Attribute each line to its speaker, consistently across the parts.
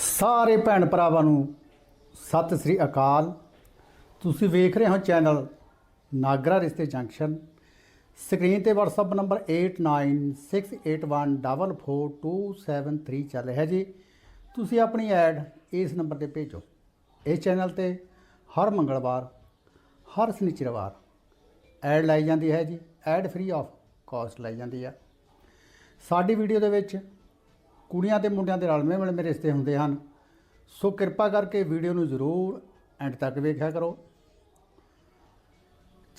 Speaker 1: ਸਾਰੇ ਭੈਣ ਭਰਾਵਾਂ ਨੂੰ ਸਤਿ ਸ੍ਰੀ ਅਕਾਲ। ਤੁਸੀਂ ਵੇਖ ਰਹੇ ਹੋ ਚੈਨਲ ਨਾਗਰਾ ਰਿਸ਼ਤੇ ਜੰਕਸ਼ਨ। ਸਕਰੀਨ ਤੇ WhatsApp ਨੰਬਰ 8968144273 ਚੱਲ ਰਿਹਾ ਜੀ। ਤੁਸੀਂ ਆਪਣੀ ਐਡ ਇਸ ਨੰਬਰ ਤੇ ਭੇਜੋ। ਇਸ ਚੈਨਲ ਤੇ ਹਰ ਮੰਗਲਵਾਰ, ਹਰ ਸ਼ਨੀਚਰਵਾਰ ਐਡ ਲਾਈ ਜਾਂਦੀ ਹੈ ਜੀ। ਐਡ ਫ੍ਰੀ ਆਫ ਕਾਸਟ ਲਾਈ ਜਾਂਦੀ ਹੈ ਸਾਡੀ ਵੀਡੀਓ ਦੇ ਵਿੱਚ ਕੁੜੀਆਂ ਤੇ ਮੁੰਡਿਆਂ ਦੇ ਰਲਵੇਂ ਮਿਲਵੇਂ ਰਿਸ਼ਤੇ ਹੁੰਦੇ ਹਨ। ਸੋ ਕਿਰਪਾ ਕਰਕੇ ਵੀਡੀਓ ਨੂੰ ਜ਼ਰੂਰ ਐਂਡ ਤੱਕ ਵੇਖਿਆ ਕਰੋ।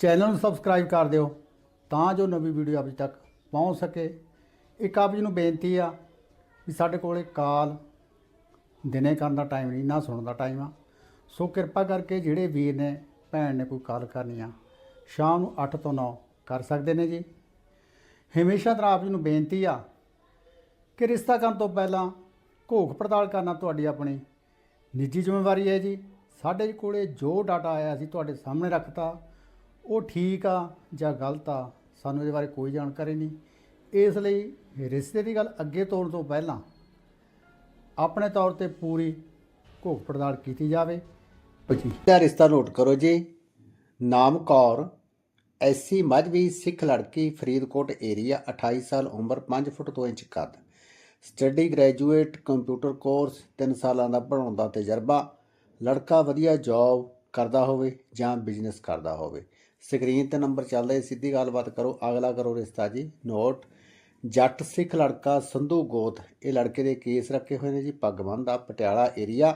Speaker 1: ਚੈਨਲ ਨੂੰ ਸਬਸਕ੍ਰਾਈਬ ਕਰ ਦਿਓ ਤਾਂ ਜੋ ਨਵੀਂ ਵੀਡੀਓ ਆਪ ਜੀ ਤੱਕ ਪਹੁੰਚ ਸਕੇ। ਇੱਕ ਆਪ ਜੀ ਨੂੰ ਬੇਨਤੀ ਆ ਵੀ ਸਾਡੇ ਕੋਲੇ ਕਾਲ ਦਿਨੇ ਕਰਨ ਦਾ ਟਾਈਮ ਨਹੀਂ, ਨਾ ਸੁਣਨ ਦਾ ਟਾਈਮ ਆ। ਸੋ ਕਿਰਪਾ ਕਰਕੇ ਜਿਹੜੇ ਵੀਰ ਨੇ, ਭੈਣ ਨੇ ਕੋਈ ਕਾਲ ਕਰਨੀ ਆ, ਸ਼ਾਮ ਨੂੰ 8 ਤੋਂ 9 ਕਰ ਸਕਦੇ ਨੇ ਜੀ। ਹਮੇਸ਼ਾ ਤਰ੍ਹਾਂ ਆਪ ਜੀ ਨੂੰ ਬੇਨਤੀ ਆ ਕਿ ਰਿਸ਼ਤਾ ਕਰਨ ਤੋਂ ਪਹਿਲਾਂ ਘੋਖ ਪੜਤਾਲ ਕਰਨਾ ਤੁਹਾਡੀ ਆਪਣੀ ਨਿੱਜੀ ਜ਼ਿੰਮੇਵਾਰੀ ਹੈ ਜੀ। ਸਾਡੇ ਕੋਲੇ ਜੋ ਡਾਟਾ ਆਇਆ ਸੀ ਤੁਹਾਡੇ ਸਾਹਮਣੇ ਰੱਖਤਾ, ਉਹ ਠੀਕ ਆ ਜਾਂ ਗਲਤ ਆ, ਸਾਨੂੰ ਇਹਦੇ ਬਾਰੇ ਕੋਈ ਜਾਣਕਾਰੀ ਨਹੀਂ। ਇਸ ਲਈ ਰਿਸ਼ਤੇ ਦੀ ਗੱਲ ਅੱਗੇ ਤੋਰਨ ਤੋਂ ਪਹਿਲਾਂ ਆਪਣੇ ਤੌਰ ਤੇ ਪੂਰੀ ਘੋਖ ਪੜਤਾਲ ਕੀਤੀ ਜਾਵੇ। ਜੀ ਰਿਸ਼ਤਾ ਨੋਟ ਕਰੋ ਜੀ। ਨਾਮ ਕੌਰ, ਐਸੀ ਮਜਬੀ ਸਿੱਖ ਲੜਕੀ ਫਰੀਦਕੋਟ ਏਰੀਆ 28 ਸਾਲ, ਉਮਰ 5 ਫੁੱਟ 2 ਇੰਚ ਕੱਦ। ਸਟੱਡੀ ਗ੍ਰੈਜੂਏਟ ਕੰਪਿਊਟਰ ਕੋਰਸ 3 ਸਾਲਾਂ ਦਾ ਪੜ੍ਹਾਉਣ ਦਾ ਤਜਰਬਾ, ਲੜਕਾ ਵਧੀਆ ਜੌਬ ਕਰਦਾ ਹੋਵੇ ਜਾਂ ਬਿਜ਼ਨਸ ਕਰਦਾ ਹੋਵੇ। ਸਕਰੀਨ ਤੇ ਨੰਬਰ ਚੱਲਦਾ ਹੈ ਸਿੱਧੀ ਗੱਲਬਾਤ ਕਰੋ। ਅਗਲਾ ਕਰੋ ਰਿਸ਼ਤਾ ਜੀ। ਨੋਟ, ਜੱਟ ਸਿੱਖ ਲੜਕਾ ਸੰਧੂ ਗੋਤ। ਇਹ ਲੜਕੇ ਦੇ ਕੇਸ ਰੱਖੇ ਹੋਏ ਨੇ ਜੀ। ਪੱਗਬੰਦ ਦਾ Patiala area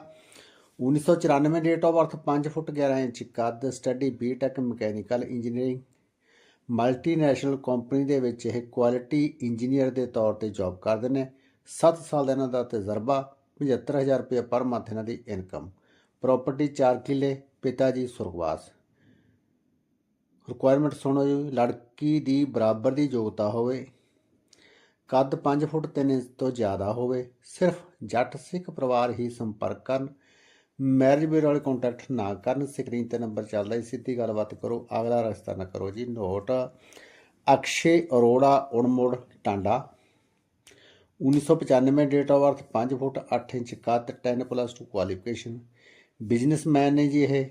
Speaker 1: 1994 date of birth 5 foot 11 inch ਕੱਦ। Study B Tech mechanical engineering multinational company ਦੇ ਵਿੱਚ ਇਹ ਕੁਆਲਿਟੀ ਇੰਜੀਨੀਅਰ ਦੇ ਤੌਰ ਤੇ ਜੌਬ ਕਰਦੇ ਨੇ। 7 ਸਾਲ ਦਾ ਇਹਨਾਂ ਦਾ ਤਜਰਬਾ 75000 ਰੁਪਏ ਪਰ ਮੰਥ ਇਹਨਾਂ ਦੀ ਇਨਕਮ ਪ੍ਰਾਪਰਟੀ 4 ਕਿੱਲੇ, ਪਿਤਾ ਜੀ ਸੁਰਗਵਾਸ ਰਿਕੁਆਇਰਮੈਂਟ ਸੁਣੋ ਜੀ, ਲੜਕੀ ਦੀ ਬਰਾਬਰ ਦੀ ਯੋਗਤਾ ਹੋਵੇ, ਕੱਦ 5 ਫੁੱਟ 3 ਇੰਚ ਤੋਂ ਜ਼ਿਆਦਾ ਹੋਵੇ, ਸਿਰਫ ਜੱਟ ਸਿੱਖ ਪਰਿਵਾਰ ਹੀ ਸੰਪਰਕ ਕਰਨ ਮੈਰਿਜ ਬਿਊਰੋ ਵਾਲੇ ਕੰਟੈਕਟ ਨਾ ਕਰਨ ਸਕਰੀਨ ਤੇ ਨੰਬਰ ਚੱਲਦਾ ਹੈ ਸਿੱਧੀ ਗੱਲਬਾਤ ਕਰੋ, ਅਗਲਾ ਰਸਤਾ ਨਾ ਕਰੋ ਜੀ, note. Akshay Arora Urmur Tanda. 1995 date of birth 5 foot 8 inch ਕੱਦ 10 ਪਲੱਸ 2 ਕੁਆਲੀਫਿਕੇਸ਼ਨ ਬਿਜ਼ਨਸਮੈਨ ਨੇ ਜੀ ਇਹ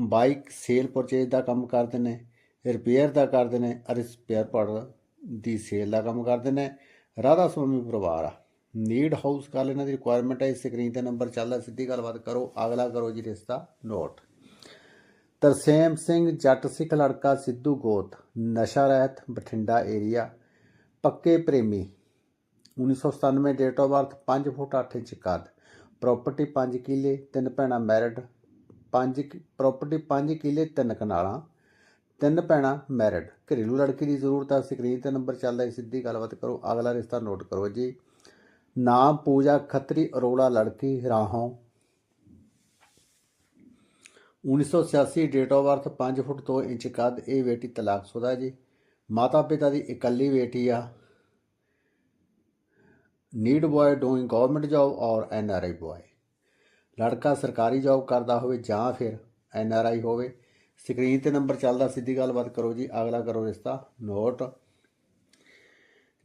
Speaker 1: ਬਾਈਕ ਸੇਲ ਪਰਚੇਜ ਦਾ ਕੰਮ ਕਰਦੇ ਨੇ ਰਿਪੇਅਰ ਦਾ ਕਰਦੇ ਨੇ ਅਰ ਸਪੇਅਰ ਪਾਰਟ ਦੀ ਸੇਲ ਦਾ ਕੰਮ ਕਰਦੇ ਨੇ। ਰਾਧਾ ਸੁਆਮੀ ਪਰਿਵਾਰ ਆ। ਨੀਡ ਹਾਊਸ ਕਾਲ ਇਹਨਾਂ ਦੀ ਰਿਕੁਆਇਰਮੈਂਟ ਹੈ ਸਕਰੀਨ ਤੇ ਨੰਬਰ ਚੱਲਦਾ, ਸਿੱਧੀ ਗੱਲਬਾਤ ਕਰੋ, ਅਗਲਾ ਕਰੋ ਜੀ ਰਿਸ਼ਤਾ ਨੋਟ ਤਰਸੇਮ ਸਿੰਘ, ਜੱਟ ਸਿੱਖ ਲੜਕਾ, ਸਿੱਧੂ ਗੋਤ, ਨਸ਼ਾ ਰਹਿਤ, ਬਠਿੰਡਾ ਏਰੀਆ ਪੱਕੇ ਪ੍ਰੇਮੀ। 1997 date of birth 5 foot 8 inch ਕੱਦ। ਪ੍ਰਾਪਰਟੀ 5 ਕਿੱਲੇ, ਤਿੰਨ ਭੈਣਾਂ ਮੈਰਿਡ 5 ਪ੍ਰਾਪਰਟੀ 5 ਕਿੱਲੇ, ਤਿੰਨ ਕਨਾਲਾਂ। ਤਿੰਨ ਭੈਣਾਂ ਮੈਰਿਡ ਘਰੇਲੂ ਲੜਕੀ ਦੀ ਜ਼ਰੂਰਤ ਆ ਸਕਰੀਨ ਤੇ ਨੰਬਰ ਚੱਲਦਾ ਹੈ, ਸਿੱਧੀ ਗੱਲਬਾਤ ਕਰੋ। ਅਗਲਾ ਰਿਸ਼ਤਾ ਨੋਟ ਕਰੋ ਜੀ। ਨਾਮ, ਪੂਜਾ, ਖੱਤਰੀ, ਅਰੋੜਾ, ਲੜਕੀ, Rahon. 1986 date of birth 5 foot 2 inch ਕੱਦ। ਇਹ ਬੇਟੀ ਤਲਾਕਸ਼ੁਦਾ ਜੀ। ਮਾਤਾ ਪਿਤਾ ਦੀ ਇਕੱਲੀ ਬੇਟੀ ਆ। Need boy doing government job or N R I boy ਲੜਕਾ ਸਰਕਾਰੀ ਜੌਬ ਕਰਦਾ ਹੋਵੇ ਜਾਂ ਫਿਰ ਐਨ ਆਰ ਆਈ ਹੋਵੇ। ਸਕਰੀਨ ਤੇ ਨੰਬਰ ਚੱਲਦਾ, ਸਿੱਧੀ ਗੱਲਬਾਤ ਕਰੋ ਜੀ। ਅਗਲਾ ਕਰੋ ਰਿਸ਼ਤਾ। ਨੋਟ।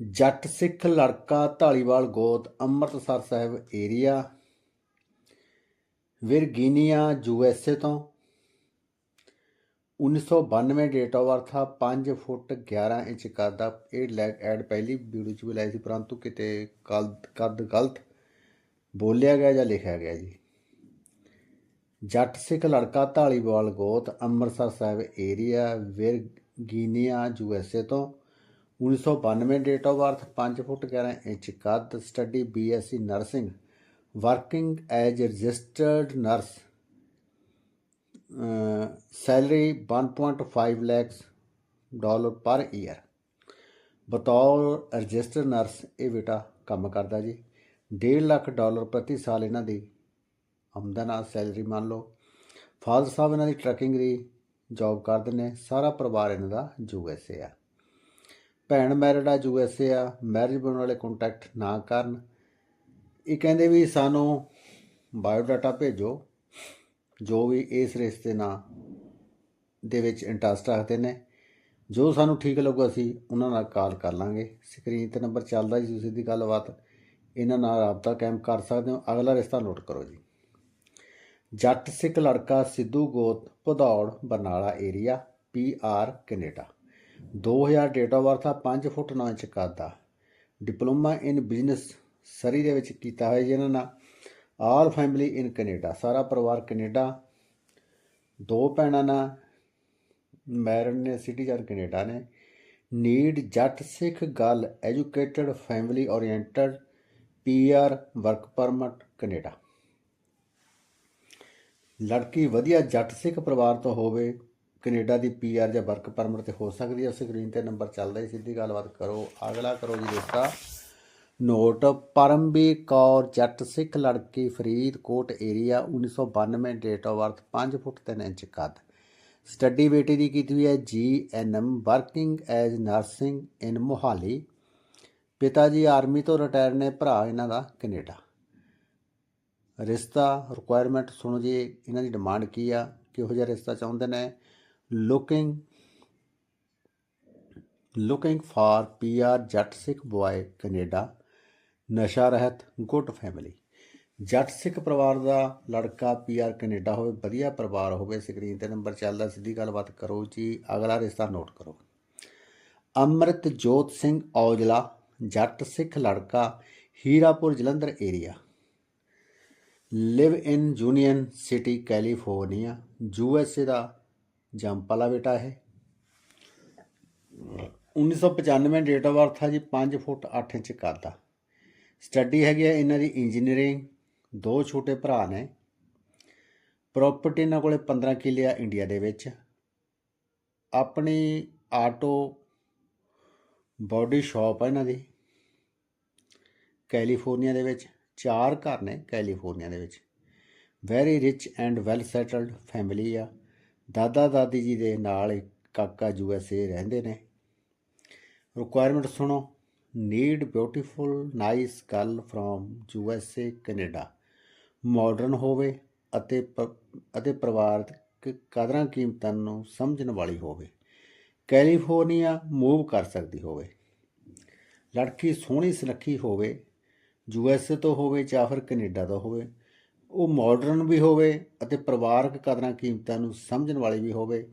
Speaker 1: ਜੱਟ ਸਿੱਖ ਲੜਕਾ ਢਾਲੀਵਾਲ ਗੋਤ, Amritsar Sahib area Virginia, U S A ਤੋਂ। 1992 ਡੇਟ ਆਫ ਬਰਥ ਆ 5 ਫੁੱਟ 11 ਇੰਚ ਕੱਦ ਦਾ ਇਹ ਲੈਗ ਐਡ ਪਹਿਲੀ ਵੀਡੀਓ 'ਚ ਵੀ ਲਾਈ ਸੀ, ਪਰੰਤੂ ਕਿਤੇ ਕੱਦ ਕੱਦ ਗਲਤ ਬੋਲਿਆ ਗਿਆ ਜਾਂ ਲਿਖਿਆ ਗਿਆ ਜੀ। ਜੱਟ ਸਿੱਖ ਲੜਕਾ ਢਾਲੀਵਾਲ ਗੋਤ, Amritsar Sahib area Virginia U S A ਤੋਂ 1992 date of birth 5 foot 11 inch ਕੱਦ। Study B Sc nursing working as registered nurse salary 1.5 lakhs dollar per year ਬਤੌਰ ਰਜਿਸਟਰ ਨਰਸ ਇਹ ਬੇਟਾ ਕੰਮ ਕਰਦਾ ਜੀ। 1.5 ਲੱਖ ਡਾਲਰ ਪ੍ਰਤੀ ਸਾਲ ਇਹਨਾਂ ਦੀ ਆਮਦਨ ਆ, ਸੈਲਰੀ ਮੰਨ ਲਓ। ਫਾਦਰ ਸਾਹਿਬ ਇਹਨਾਂ ਦੀ ਟਰੱਕਿੰਗ ਦੀ ਜੌਬ ਕਰਦੇ ਨੇ, ਸਾਰਾ ਪਰਿਵਾਰ ਇਹਨਾਂ ਦਾ ਯੂ ਐਸ ਏ ਆ। ਭੈਣ ਮੈਰਿਡ ਆ, ਯੂ ਐਸ ਏ ਆ। ਮੈਰਿਜ ਬਣਾਉਣ ਵਾਲੇ ਕੰਟੈਕਟ ਨਾ ਕਰਨ। ਇਹ ਕਹਿੰਦੇ ਵੀ ਸਾਨੂੰ ਬਾਇਓ ਡਾਟਾ ਭੇਜੋ। ਜੋ ਵੀ ਇਸ ਰਿਸ਼ਤੇ ਨਾਲ ਦੇ ਵਿੱਚ ਇੰਟਰਸਟ ਰੱਖਦੇ ਨੇ, ਜੋ ਸਾਨੂੰ ਠੀਕ ਲੱਗੂ ਅਸੀਂ ਉਹਨਾਂ ਨਾਲ ਕਾਲ ਕਰ ਲਾਂਗੇ। ਸਕਰੀਨ ਤੇ ਨੰਬਰ ਚੱਲਦਾ ਜੀ, ਤੁਸੀਂ ਦੀ ਗੱਲਬਾਤ ਇਹਨਾਂ ਨਾਲ ਰਾਬਤਾ ਕਾਇਮ ਕਰ ਸਕਦੇ ਹੋ। ਅਗਲਾ ਰਿਸ਼ਤਾ ਨੋਟ ਕਰੋ ਜੀ। ਜੱਟ ਸਿੱਖ ਲੜਕਾ ਸਿੱਧੂ ਗੋਤ Bhadaur, Barnala area P R Canada 2000 date of birth ਆ 5 ਫੁੱਟ 9 ਇੰਚ ਕੱਦ ਦਾ ਡਿਪਲੋਮਾ ਇਨ ਬਿਜ਼ਨਸ ਸਰੀ ਦੇ ਵਿੱਚ ਕੀਤਾ ਹੋਇਆ ਜੀ ਇਹਨਾਂ ਨਾਲ। ਆਲ ਫੈਮਿਲੀ ਇਨ ਕੈਨੇਡਾ, ਸਾਰਾ ਪਰਿਵਾਰ ਕੈਨੇਡਾ, ਦੋ ਭੈਣਾਂ ਨਾਲ ਮੈਰਿਡ ਨੇ, ਸਿਟੀਜ਼ਨ ਕੈਨੇਡਾ ਨੇ। Need Jatt Sikh girl, educated, family oriented, PR, work permit, Canada. ਲੜਕੀ ਵਧੀਆ ਜੱਟ ਸਿੱਖ ਪਰਿਵਾਰ ਤੋਂ ਹੋਵੇ, ਕੈਨੇਡਾ ਦੀ ਪੀਆਰ ਜਾਂ ਵਰਕ ਪਰਮਿਟ ਤੇ ਹੋ ਸਕਦੀ ਹੈ। ਸਕਰੀਨ ਤੇ ਨੰਬਰ ਚੱਲਦਾ ਹੈ, ਸਿੱਧੀ ਗੱਲਬਾਤ ਕਰੋ। ਅਗਲਾ ਕਰੋ ਜੀ ਰਿਸ਼ਤਾ। ਨੋਟ ਪਰਮਬੀਰ ਕੌਰ ਜੱਟ ਸਿੱਖ ਲੜਕੀ Faridkot area 1992 date of birth 5 foot 3 inch ਕੱਦ। ਸਟੱਡੀ ਬੇਟੀ ਦੀ ਕੀਤੀ ਹੋਈ ਹੈ G N M working as nursing in Mohali. ਪਿਤਾ ਜੀ ਆਰਮੀ ਤੋਂ ਰਿਟਾਇਰ ਨੇ, ਭਰਾ ਇਹਨਾਂ ਦਾ ਕੈਨੇਡਾ। ਰਿਸ਼ਤਾ ਰਿਕੁਆਇਰਮੈਂਟ ਸੁਣੋ ਜੀ, ਇਹਨਾਂ ਦੀ ਡਿਮਾਂਡ ਕੀ ਆ, ਕਿਹੋ ਜਿਹਾ ਰਿਸ਼ਤਾ ਚਾਹੁੰਦੇ ਨੇ? ਲੁਕਿੰਗ ਲੁਕਿੰਗ ਫਾਰ ਪੀਆਰ ਜੱਟ ਸਿੱਖ ਬॉय ਕੈਨੇਡਾ। ਨਸ਼ਾ ਰਹਿਤ ਗੁੱਡ ਫੈਮਿਲੀ। ਜੱਟ ਸਿੱਖ ਪਰਿਵਾਰ ਦਾ ਲੜਕਾ ਪੀਆਰ ਕੈਨੇਡਾ ਹੋਵੇ, ਵਧੀਆ ਪਰਿਵਾਰ ਹੋਵੇ, ਸਕਰੀਨ ਤੇ ਨੰਬਰ ਚੱਲਦਾ, ਸਿੱਧੀ ਗੱਲਬਾਤ ਕਰੋ ਜੀ। ਅਗਲਾ ਰਿਸ਼ਤਾ ਨੋਟ ਕਰੋ। ਅੰਮ੍ਰਿਤ ਜੋਤ ਸਿੰਘ ਔਜਲਾ, ਜੱਟ ਸਿੱਖ ਲੜਕਾ, Hirapur Jalandhar area live in Union City California U S A ਦਾ ਜੰਪਾਲਾ ਬੇਟਾ ਹੈ 1995 ਡੇਟ ਆਫ ਬਰਥ ਹੈ ਜੀ 5 ਫੁੱਟ 8 ਇੰਚ ਕੱਦ ਦਾ। ਸਟੱਡੀ ਹੈਗੀ ਹੈ ਇਹਨਾਂ ਦੀ ਇੰਜੀਨੀਅਰਿੰਗ ਦੋ ਛੋਟੇ ਭਰਾ ਨੇ। ਪ੍ਰਾਪਰਟੀ ਇਹਨਾਂ ਕੋਲੇ 15 ਕਿੱਲੇ ਆ ਇੰਡੀਆ ਦੇ ਵਿੱਚ। ਆਪਣੀ ਆਟੋ ਬਾਡੀ ਸ਼ਾਪ ਹੈ ਇਹਨਾਂ ਦੀ ਕੈਲੀਫੋਰਨੀਆ ਦੇ ਵਿੱਚ। ਚਾਰ ਘਰ ਨੇ ਕੈਲੀਫੋਰਨੀਆ ਦੇ ਵਿੱਚ। Very rich and well settled family ਆ। ਦਾਦਾ ਦਾਦੀ ਜੀ ਦੇ ਨਾਲ ਇੱਕ ਕਾਕਾ ਯੂ ਐਸ ਏ ਰਹਿੰਦੇ ਨੇ। ਰਿਕੁਆਇਰਮੈਂਟ ਸੁਣੋ। Need beautiful nice girl from U S A Canada modern ਹੋਵੇ ਅਤੇ ਪ- ਅਤੇ ਪਰਿਵਾਰਕ ਕਦਰਾਂ ਕੀਮਤਾਂ ਨੂੰ ਸਮਝਣ ਵਾਲੀ ਹੋਵੇ। ਕੈਲੀਫੋਰਨੀਆ ਮੂਵ ਕਰ ਸਕਦੀ ਹੋਵੇ। ਲੜਕੀ ਸੋਹਣੀ ਸੁਨੱਖੀ ਹੋਵੇ ਯੂ ਐਸ ਏ ਤੋਂ ਹੋਵੇ ਜਾਂ ਫਿਰ ਕੈਨੇਡਾ ਤੋਂ ਹੋਵੇ, ਉਹ ਮਾਡਰਨ ਵੀ ਹੋਵੇ ਅਤੇ ਪਰਿਵਾਰਕ ਕਦਰਾਂ ਕੀਮਤਾਂ ਨੂੰ ਸਮਝਣ ਵਾਲੀ ਵੀ ਹੋਵੇ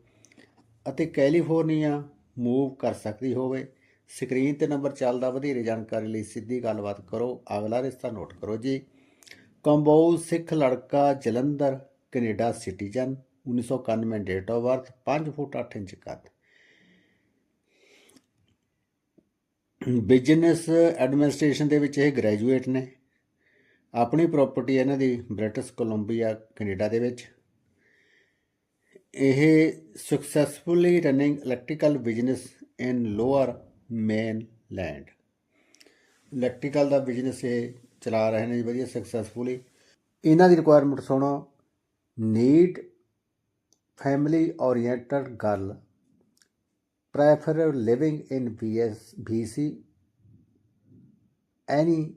Speaker 1: ਅਤੇ ਕੈਲੀਫੋਰਨੀਆ ਮੂਵ ਕਰ ਸਕਦੀ ਹੋਵੇ। ਸਕਰੀਨ ਤੇ ਨੰਬਰ ਚੱਲਦਾ ਵਧੇਰੇ ਜਾਣਕਾਰੀ ਲਈ ਸਿੱਧੀ ਗੱਲਬਾਤ ਕਰੋ। ਅਗਲਾ ਰਿਸ਼ਤਾ ਨੋਟ ਕਰੋ ਜੀ। ਕੰਬੋਜ ਸਿੱਖ ਲੜਕਾ Jalandhar, Canada citizen 1991 date of birth 5 foot 8 inch ਕੱਦ। ਬਿਜ਼ਨਸ ਐਡਮਿਨਿਸਟ੍ਰੇਸ਼ਨ ਦੇ ਵਿੱਚ ਇਹ ਗ੍ਰੈਜੂਏਟ ਨੇ। ਆਪਣੀ ਪ੍ਰਾਪਰਟੀ ਇਹਨਾਂ ਦੀ ਬ੍ਰਿਟਿਸ਼ ਕੋਲੰਬੀਆ ਕੈਨੇਡਾ ਦੇ ਵਿੱਚ। ਇਹ successfully running electrical business in lower mainland electrical the business ਇਹ ਚਲਾ ਰਹੇ ਨੇ ਜੀ ਵਧੀਆ ਸਕਸੈਸਫੁਲੀ ਇਹਨਾਂ ਦੀ ਰਿਕੁਆਇਰਮੈਂਟ ਸੁਣੋ need family oriented girl prefer living in VS, VC any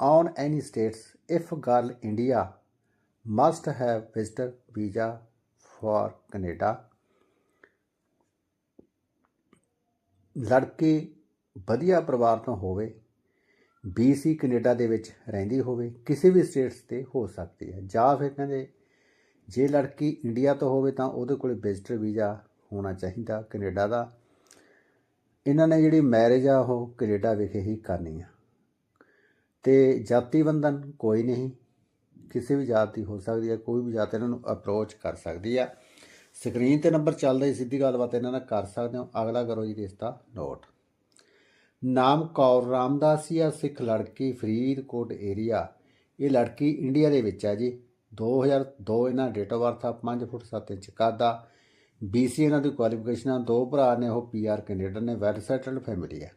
Speaker 1: on any states if girl India must have visitor visa for Canada ਲੜਕੀ ਵਧੀਆ ਪਰਿਵਾਰ ਤੋਂ ਹੋਵੇ BC ਕੈਨੇਡਾ ਦੇ ਵਿੱਚ ਰਹਿੰਦੀ ਹੋਵੇ, ਕਿਸੇ ਵੀ ਸਟੇਟਸ ਤੇ ਹੋ ਸਕਦੀ ਹੈ। ਜਾਂ ਫਿਰ ਕਹਿੰਦੇ, ਜੇ ਲੜਕੀ ਇੰਡੀਆ ਤੋਂ ਹੋਵੇ ਤਾਂ ਉਹਦੇ ਕੋਲ ਵਿਜ਼ਟਰ ਵੀਜ਼ਾ ਹੋਣਾ ਚਾਹੀਦਾ ਕੈਨੇਡਾ ਦਾ। ਇਹਨਾਂ ਨੇ ਜਿਹੜੀ ਮੈਰਿਜ ਆ, ਉਹ ਕੈਨੇਡਾ ਵਿਖੇ ਹੀ ਕਰਨੀ ਆ। ਤੇ ਜਾਤੀ ਬੰਧਨ ਕੋਈ ਨਹੀਂ, ਕਿਸੇ ਵੀ ਜਾਤ ਦੀ ਹੋ ਸਕਦੀ ਹੈ ਕੋਈ ਵੀ ਜਾਤ ਇਹਨਾਂ ਨੂੰ ਅਪਰੋਚ ਕਰ ਸਕਦੀ ਆ। ਸਕਰੀਨ ਤੇ ਨੰਬਰ ਚੱਲਦਾ ਹੀ ਸਿੱਧੀ ਗੱਲਬਾਤ ਇਹਨਾਂ ਨਾਲ ਕਰ ਸਕਦੇ ਹੋ। ਅਗਲਾ ਕਰੋ ਜੀ ਰਿਸ਼ਤਾ ਨੋਟ। ਨਾਮ ਕੌਰ ਰਾਮਦਾਸੀਆ ਸਿੱਖ ਲੜਕੀ ਫਰੀਦਕੋਟ ਏਰੀਆ ਇਹ ਲੜਕੀ ਇੰਡੀਆ ਦੇ ਵਿੱਚ ਹੈ ਜੀ। 2002 ਇਹਨਾਂ ਡੇਟ ਆਫ ਬਰਥ ਆ 5 ਫੁੱਟ 7 ਇੰਚ ਕੱਦ ਦਾ ਬੀਸੀ ਇਹਨਾਂ ਦੀ ਕੁਆਲੀਫਿਕੇਸ਼ਨਾਂ ਦੋ ਭਰਾ ਨੇ, ਉਹ ਪੀਆਰ ਕੈਨੇਡਾ ਨੇ ਵੈਲ ਸੈਟਲਡ ਫੈਮਿਲੀ ਹੈ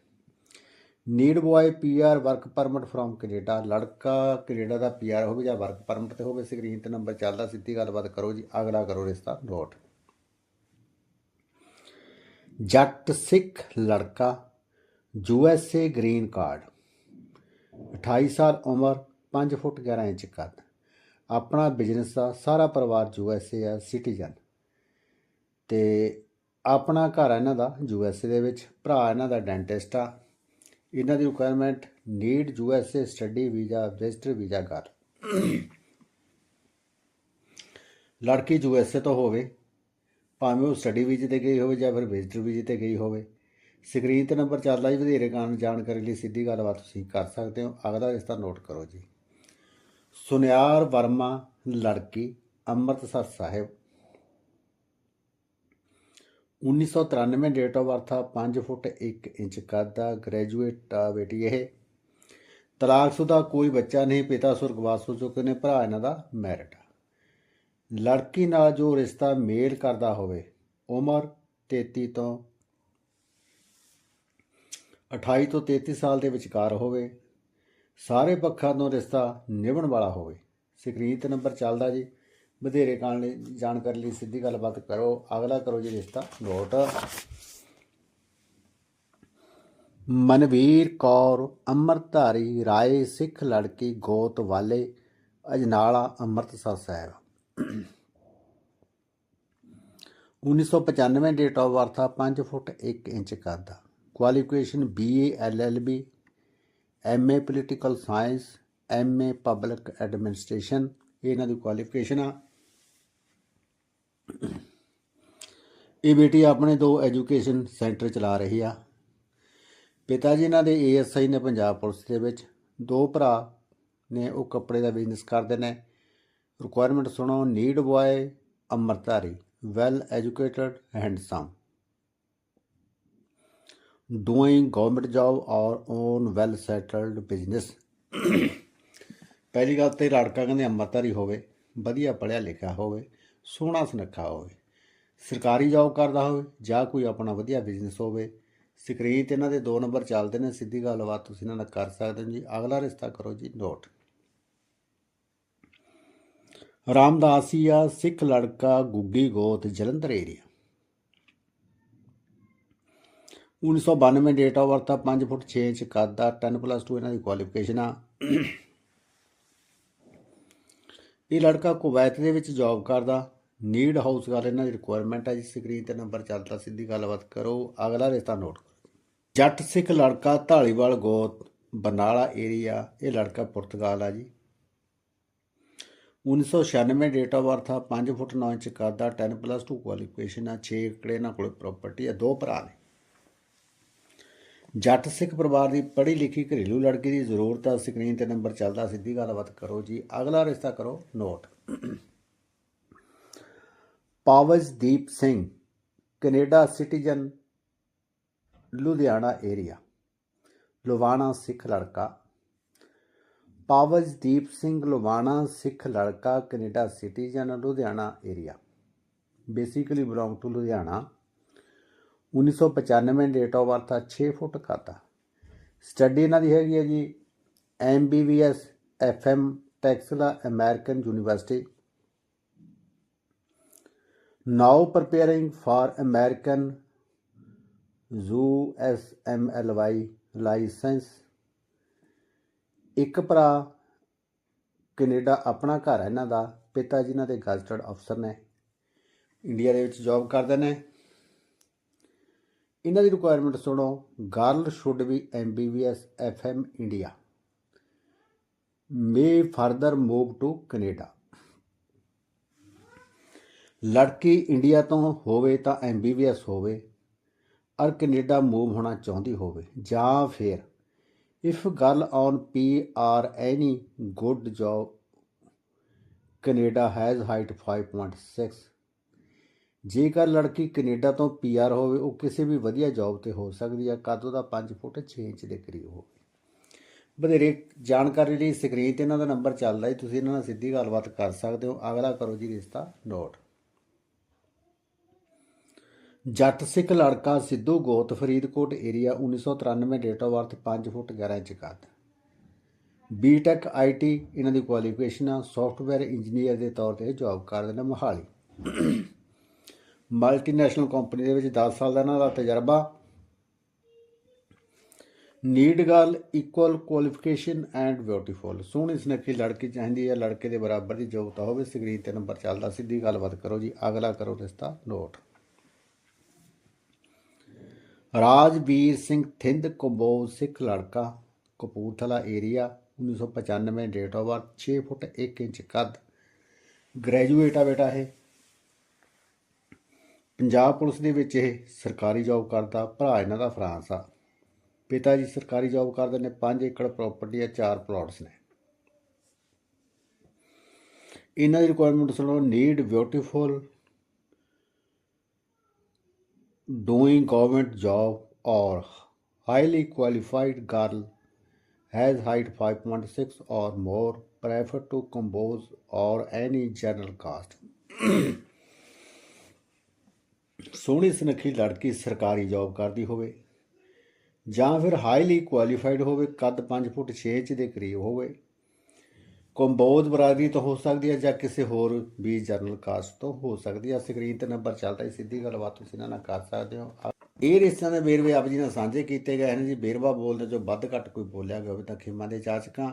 Speaker 1: need boy PR work permit from Canada ਲੜਕਾ ਕੈਨੇਡਾ ਦਾ ਪੀਆਰ ਹੋਵੇ ਜਾਂ ਵਰਕ ਪਰਮਿਟ ਤੇ ਹੋਵੇ ਸਕਰੀਨ ਤੇ ਨੰਬਰ ਚੱਲਦਾ, ਸਿੱਧੀ ਗੱਲਬਾਤ ਕਰੋ ਜੀ। ਅਗਲਾ ਕਰੋ ਰਿਸ਼ਤਾ ਨੋਟ ਜੱਟ ਸਿੱਖ ਲੜਕਾ U S A green card. 28 ਸਾਲ ਉਮਰ 5 ਫੁੱਟ 11 ਇੰਚ ਕੱਦ। ਆਪਣਾ ਬਿਜ਼ਨਸ ਦਾ ਸਾਰਾ ਪਰਿਵਾਰ ਯੂ ਐਸ ਏ ਆ ਸਿਟੀਜ਼ਨ। ਤੇ ਆਪਣਾ ਘਰ ਇਹਨਾਂ ਦਾ ਯੂ ਐਸ ਏ ਦੇ ਵਿੱਚ, ਭਰਾ ਇਹਨਾਂ ਦਾ ਡੈਂਟਿਸਟ ਆ। ਇਹਨਾਂ ਦੀ requirement need U S A study visa, register visa ਕਰ। ਲੜਕੀ ਯੂ ਐੱਸ ਏ ਤੋਂ ਹੋਵੇ, ਭਾਵੇਂ ਉਹ ਸਟੱਡੀ ਵੀਜ਼ੇ ਤੇ ਗਈ ਹੋਵੇ ਜਾਂ ਫਿਰ ਵਿਜ਼ਟਰ ਵੀਜ਼ੇ ਤੇ ਗਈ ਹੋਵੇ ਸਕਰੀਨ ਤੇ ਨੰਬਰ ਚੱਲਦਾ ਜੀ, ਵਧੇਰੇ ਕਾਰਨ ਜਾਣਕਾਰੀ ਲਈ ਸਿੱਧੀ ਗੱਲਬਾਤ ਤੁਸੀਂ ਕਰ ਸਕਦੇ ਹੋ। ਅਗਲਾ ਰਿਸ਼ਤਾ ਨੋਟ ਕਰੋ ਜੀ। ਸੁਨਿਆਰ ਵਰਮਾ, ਲੜਕੀ, Amritsar Sahib. 1993 date of birth ਆ 5 ਫੁੱਟ 1 ਇੰਚ ਕੱਦ ਦਾ ਗ੍ਰੈਜੂਏਟ ਆ ਬੇਟੀ ਇਹ। ਤਲਾਕਸ਼ੁਦਾ ਕੋਈ ਬੱਚਾ ਨਹੀਂ, ਪਿਤਾ ਸੁਰਗਵਾਸ ਹੋ ਚੁੱਕੇ ਨੇ, ਭਰਾ ਇਹਨਾਂ ਦਾ ਮੈਰਿਟ ਲੜਕੀ ਨਾਲ ਜੋ ਰਿਸ਼ਤਾ ਮੇਲ ਕਰਦਾ ਹੋਵੇ, ਉਮਰ 33 ਤੋਂ 28 ਤੋਂ 33 ਸਾਲ ਦੇ ਵਿਚਕਾਰ ਹੋਵੇ, ਸਾਰੇ ਪੱਖਾਂ ਤੋਂ ਰਿਸ਼ਤਾ ਨਿਭਣ ਵਾਲਾ ਹੋਵੇ। ਸਕਰੀਨ ਤੇ ਨੰਬਰ ਚੱਲਦਾ ਜੀ। ਵਧੇਰੇ ਕਾਰਨ ਲਈ ਜਾਣਕਾਰੀ ਲਈ ਸਿੱਧੀ ਗੱਲਬਾਤ ਕਰੋ। ਅਗਲਾ ਕਰੋ ਜੀ ਰਿਸ਼ਤਾ। ਨੋਟ ਮਨਵੀਰ ਕੌਰ, ਅੰਮ੍ਰਿਤਧਾਰੀ, ਰਾਏ, ਸਿੱਖ ਲੜਕੀ, ਗੋਤ ਵਾਲੇ, Ajnala, Amritsar Sahib. 1995 date of birth ਆ 5 ਫੁੱਟ 1 ਇੰਚ ਕੱਦ ਦਾ qualification B A L L B M A political science M A public administration ਇਹ ਇਹਨਾਂ ਦੀ ਕੁਆਲੀਫਿਕੇਸ਼ਨ ਆ। ਇਹ ਬੇਟੀ ਆਪਣੇ ਦੋ ਐਜੂਕੇਸ਼ਨ ਸੈਂਟਰ ਚਲਾ ਰਹੀ ਆ। ਪਿਤਾ ਜੀ ਇਹਨਾਂ ਦੇ ਏਐਸਆਈ ਨੇ ਪੰਜਾਬ ਪੁਲਿਸ ਦੇ ਵਿੱਚ। ਦੋ ਭਰਾ ਨੇ ਉਹ ਕੱਪੜੇ ਦਾ ਬਿਜ਼ਨਸ ਕਰਦੇ ਨੇ। ਰਿਕੁਆਇਰਮੈਂਟ ਸੁਣੋ need boy ਅਮਰਤਾਰੀ well educated handsome doing government job or own well settled business ਪਹਿਲੀ ਗੱਲ ਤੇ ਲੜਕਾ ਕਹਿੰਦੇ ਅੰਮ੍ਰਿਤਧਾਰੀ ਹੋਵੇ, ਵਧੀਆ ਪੜ੍ਹਿਆ ਲਿਖਿਆ ਹੋਵੇ, ਸੋਹਣਾ ਸੁਨੱਖਾ ਹੋਵੇ, ਸਰਕਾਰੀ ਜੌਬ ਕਰਦਾ ਹੋਵੇ ਜਾਂ ਕੋਈ ਆਪਣਾ ਵਧੀਆ ਬਿਜ਼ਨਸ ਹੋਵੇ ਸਕਰੀਨ ਤੇ ਇਹਨਾਂ ਦੇ ਦੋ ਨੰਬਰ ਚੱਲਦੇ ਨੇ, ਸਿੱਧੀ ਗੱਲਬਾਤ ਤੁਸੀਂ ਇਹਨਾਂ ਨਾਲ ਕਰ ਸਕਦੇ ਹੋ ਜੀ। ਅਗਲਾ ਰਿਸ਼ਤਾ ਕਰੋ ਜੀ ਨੋਟ ਰਾਮਦਾਸੀਆ ਸਿੱਖ ਲੜਕਾ ਗੁੱਗੀ ਗੋਤ Jalandhar area 1992 date of birth ਆ 5 ਫੁੱਟ 6 ਇੰਚ ਕੱਦ ਦਾ 10 ਪਲੱਸ 2 ਇਹਨਾਂ ਦੀ ਕੁਆਲੀਫਿਕੇਸ਼ਨ ਆ। ਇਹ ਲੜਕਾ ਕੁਵੈਤ ਦੇ ਵਿੱਚ ਜੌਬ ਕਰਦਾ। ਨੀਡ ਹਾਊਸ ਗੱਲ ਇਹਨਾਂ ਦੀ ਰਿਕੁਆਇਰਮੈਂਟ ਆ ਜੀ ਸਕਰੀਨ ਤੇ ਨੰਬਰ ਚੱਲਦਾ, ਸਿੱਧੀ ਗੱਲਬਾਤ ਕਰੋ। ਅਗਲਾ ਰਿਸ਼ਤਾ ਨੋਟ ਕਰੋ। ਜੱਟ ਸਿੱਖ ਲੜਕਾ ਢਾਲੀਵਾਲ ਗੋਤ ਬਰਨਾਲਾ ਏਰੀਆ ਇਹ ਲੜਕਾ ਪੁਰਤਗਾਲ ਆ ਜੀ। 1996 ਡੇਟ ਆਫ ਬਰਥ ਆ 5 ਫੁੱਟ 9 ਇੰਚ ਕੱਦ ਦਾ 10 ਪਲੱਸ 2 ਕੁਆਲੀਫਿਕੇਸ਼ਨ ਆ 6 ਏਕੜ ਇਹਨਾਂ ਕੋਲ ਪ੍ਰਾਪਰਟੀ ਆ, ਦੋ ਭਰਾ ਨੇ। ਜੱਟ ਸਿੱਖ ਪਰਿਵਾਰ ਦੀ ਪੜ੍ਹੀ ਲਿਖੀ ਘਰੇਲੂ ਲੜਕੀ ਦੀ ਜ਼ਰੂਰਤ ਆ, ਸਕਰੀਨ ਤੇ ਨੰਬਰ ਚੱਲਦਾ, ਸਿੱਧੀ ਗੱਲਬਾਤ ਕਰੋ ਜੀ। ਅਗਲਾ ਰਿਸ਼ਤਾ ਕਰੋ, note. Pavajdeep Singh, canada citizen, Ludhiana area. Lubana Sikh ਲੜਕਾ। ਪਾਵਜਦੀਪ ਸਿੰਘ, ਲੁਵਾਣਾ ਸਿੱਖ ਲੜਕਾ, Canada citizen, Ludhiana area. Basically belong to Ludhiana. 1995 date of birth ਆ 6 ਫੁੱਟ ਖਾਤਾ ਸਟੱਡੀ ਇਹਨਾਂ ਦੀ ਹੈਗੀ ਹੈ ਜੀ MBBS FM Texila American university now preparing for American U S M L Y license ਇੱਕ ਭਰਾ ਕੈਨੇਡਾ ਆਪਣਾ ਘਰ ਹੈ ਇਹਨਾਂ ਦਾ, ਪਿਤਾ ਜੀ ਇਹਨਾਂ ਦੇ ਗਜ਼ਟਡ ਅਫਸਰ ਨੇ। ਇੰਡੀਆ ਦੇ ਵਿੱਚ ਜੌਬ ਕਰਦੇ ਨੇ। ਇਹਨਾਂ ਦੀ ਰਿਕੁਆਇਰਮੈਂਟ ਸੁਣੋ girl should be MBBS FM India may further move to Canada ਲੜਕੀ ਇੰਡੀਆ ਤੋਂ ਹੋਵੇ ਤਾਂ ਐਮਬੀਬੀਐਸ ਹੋਵੇ ਔਰ ਕੈਨੇਡਾ ਮੂਵ ਹੋਣਾ ਚਾਹੁੰਦੀ ਹੋਵੇ, ਜਾਂ ਫਿਰ if girl on P R any good job Canada has height 5.6 ਜੇਕਰ ਲੜਕੀ ਕੈਨੇਡਾ ਤੋਂ ਪੀਆਰ ਹੋਵੇ, ਉਹ ਕਿਸੇ ਵੀ ਵਧੀਆ ਜੌਬ ਤੇ ਹੋ ਸਕਦੀ ਹੈ ਕੱਦ ਉਹਦਾ 5 ਫੁੱਟ 6 ਇੰਚ ਦੇ ਕਰੀਬ ਹੋਵੇ। ਵਧੇਰੇ ਜਾਣਕਾਰੀ ਲਈ ਸਕਰੀਨ ਤੇ ਇਹਨਾਂ ਦਾ ਨੰਬਰ ਚੱਲਦਾ ਹੈ ਤੁਸੀਂ ਇਹਨਾਂ ਨਾਲ ਸਿੱਧੀ ਗੱਲਬਾਤ ਕਰ ਸਕਦੇ ਹੋ। ਅਗਲਾ ਕਰੋ ਜੀ ਰਿਸ਼ਤਾ ਨੋਟ। ਜੱਟ ਸਿੱਖ ਲੜਕਾ ਸਿੱਧੂ ਗੋਤ Faridkot area 1993 date of birth 5 foot 11 inch ਕੱਦ ਬੀਟੈਕ ਆਈਟੀ ਇਹਨਾਂ ਦੀ ਕੁਆਲੀਫਿਕੇਸ਼ਨ ਆ ਸੌਫਟਵੇਅਰ ਇੰਜੀਨੀਅਰ ਦੇ ਤੌਰ ਤੇ ਜੌਬ ਕਰਦੇ ਨੇ ਮੋਹਾਲੀ। ਮਲਟੀਨੈਸ਼ਨਲ ਕੰਪਨੀ ਦੇ ਵਿੱਚ 10 ਸਾਲ ਦਾ ਇਹਨਾਂ ਦਾ ਤਜਰਬਾ। Need girl equal qualification and beautiful ਸੋਹਣੀ ਸੁਨੱਖੀ ਲੜਕੀ ਚਾਹੀਦੀ ਹੈ, ਲੜਕੇ ਦੇ ਬਰਾਬਰ ਦੀ ਯੋਗਤਾ ਹੋਵੇ। ਸਕਰੀਨ ਤੇ ਨੰਬਰ ਚੱਲਦਾ, ਸਿੱਧੀ ਗੱਲਬਾਤ ਕਰੋ ਜੀ। ਅਗਲਾ ਕਰੋ ਰਿਸ਼ਤਾ ਨੋਟ। ਰਾਜਵੀਰ ਸਿੰਘ ਥਿੰਦ ਕੰਬੋ ਸਿੱਖ ਲੜਕਾ, Kapurthala area 1995 date of birth 6 foot 1 inch ਕੱਦ। ਗ੍ਰੈਜੂਏਟ ਆ ਬੇਟਾ ਇਹ। ਪੰਜਾਬ ਪੁਲਿਸ ਦੇ ਵਿੱਚ ਇਹ ਸਰਕਾਰੀ ਜੌਬ ਕਰਦਾ ਭਰਾ ਇਹਨਾਂ ਦਾ ਫਰਾਂਸ ਆ ਪਿਤਾ ਜੀ ਸਰਕਾਰੀ ਜੌਬ ਕਰਦੇ ਨੇ 5 ਏਕੜ ਪ੍ਰਾਪਰਟੀ ਆ 4 ਪਲਾਟਸ ਨੇ ਇਹਨਾਂ ਦੀ ਰਿਕੁਆਇਰਮੈਂਟ ਸੁਣੋ need beautiful doing government job or highly qualified girl has height 5.6 or more prefer to compose or any general caste ਸੋਹਣੀ ਸੁਨੱਖੀ ਲੜਕੀ ਸਰਕਾਰੀ ਜੌਬ ਕਰਦੀ ਹੋਵੇ ਜਾਂ ਫਿਰ ਹਾਈਲੀ ਕੁਆਲੀਫਾਈਡ ਹੋਵੇ, ਕੱਦ 5 ਫੁੱਟ 6 ਇੰਚ ਦੇ ਕਰੀਬ ਹੋਵੇ ਕੰਬੋਜ ਬਰਾਦਰੀ ਤੋਂ ਹੋ ਸਕਦੀ ਹੈ ਜਾਂ ਕਿਸੇ ਹੋਰ ਵੀ ਜਨਰਲ ਕਾਸਟ ਤੋਂ ਹੋ ਸਕਦੀ ਹੈ। ਸਕਰੀਨ ਤੇ ਨੰਬਰ ਚੱਲਦਾ ਹੈ, ਸਿੱਧੀ ਗੱਲਬਾਤ ਤੁਸੀਂ ਇਹਨਾਂ ਨਾਲ ਕਰ ਸਕਦੇ ਹੋ। ਇਹ ਰਿਸ਼ਤਿਆਂ ਦੇ ਵੇਰਵੇ ਆਪ ਜੀ ਨਾਲ ਸਾਂਝੇ ਕੀਤੇ ਗਏ ਹਨ ਜੀ। ਵੇਰਵਾ ਬੋਲਦੇ ਜੋ ਵੱਧ ਘੱਟ ਕੋਈ ਬੋਲਿਆ ਗਿਆ ਹੋਵੇ ਤਾਂ ਖਿਮਾ ਦੇ ਚਾਚਕਾਂ।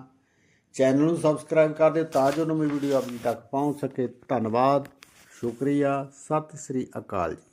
Speaker 1: ਚੈਨਲ ਨੂੰ ਸਬਸਕ੍ਰਾਈਬ ਕਰ ਦਿਓ ਤਾਂ ਜੋ ਨਵੀਂ ਵੀਡੀਓ ਆਪ ਜੀ ਤੱਕ ਪਹੁੰਚ ਸਕੇ। ਧੰਨਵਾਦ, ਸ਼ੁਕਰੀਆ, ਸਤਿ ਸ੍ਰੀ ਅਕਾਲ ਜੀ।